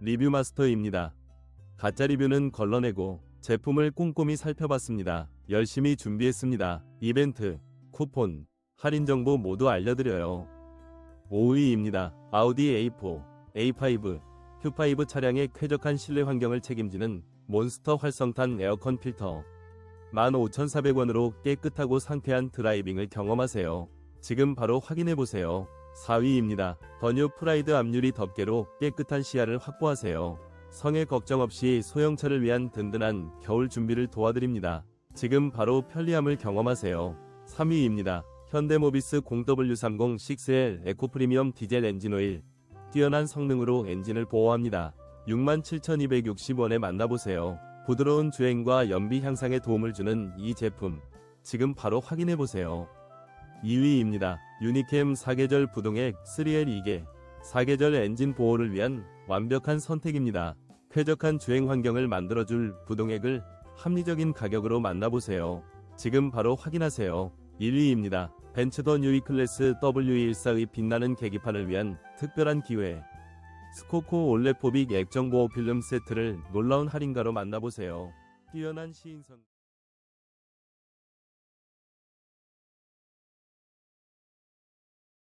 리뷰 마스터입니다. 가짜 리뷰는 걸러내고 제품을 꼼꼼히 살펴봤습니다. 열심히 준비했습니다. 이벤트, 쿠폰, 할인 정보 모두 알려드려요. 5위입니다. 아우디 A4, A5, Q5 차량의 쾌적한 실내 환경을 책임지는 몬스터 활성탄 에어컨 필터. 15,400원으로 깨끗하고 상쾌한 드라이빙을 경험하세요. 지금 바로 확인해보세요. 4위입니다. 더뉴 프라이드 앞유리 덮개로 깨끗한 시야를 확보하세요. 성에 걱정 없이 소형차를 위한 든든한 겨울 준비를 도와드립니다. 지금 바로 편리함을 경험하세요. 3위입니다. 현대모비스 0W30 6L 에코 프리미엄 디젤 엔진 오일. 뛰어난 성능으로 엔진을 보호합니다. 67,260원에 만나보세요. 부드러운 주행과 연비 향상에 도움을 주는 이 제품. 지금 바로 확인해보세요. 2위입니다. 유니캠 4계절 부동액 3L 2개. 4계절 엔진 보호를 위한 완벽한 선택입니다. 쾌적한 주행 환경을 만들어줄 부동액을 합리적인 가격으로 만나보세요. 지금 바로 확인하세요. 1위입니다. 벤츠더 뉴이 클래스 W14의 빛나는 계기판을 위한 특별한 기회. 스코코 올레포빅 액정 보호 필름 세트를 놀라운 할인가로 만나보세요. 뛰어난 시인성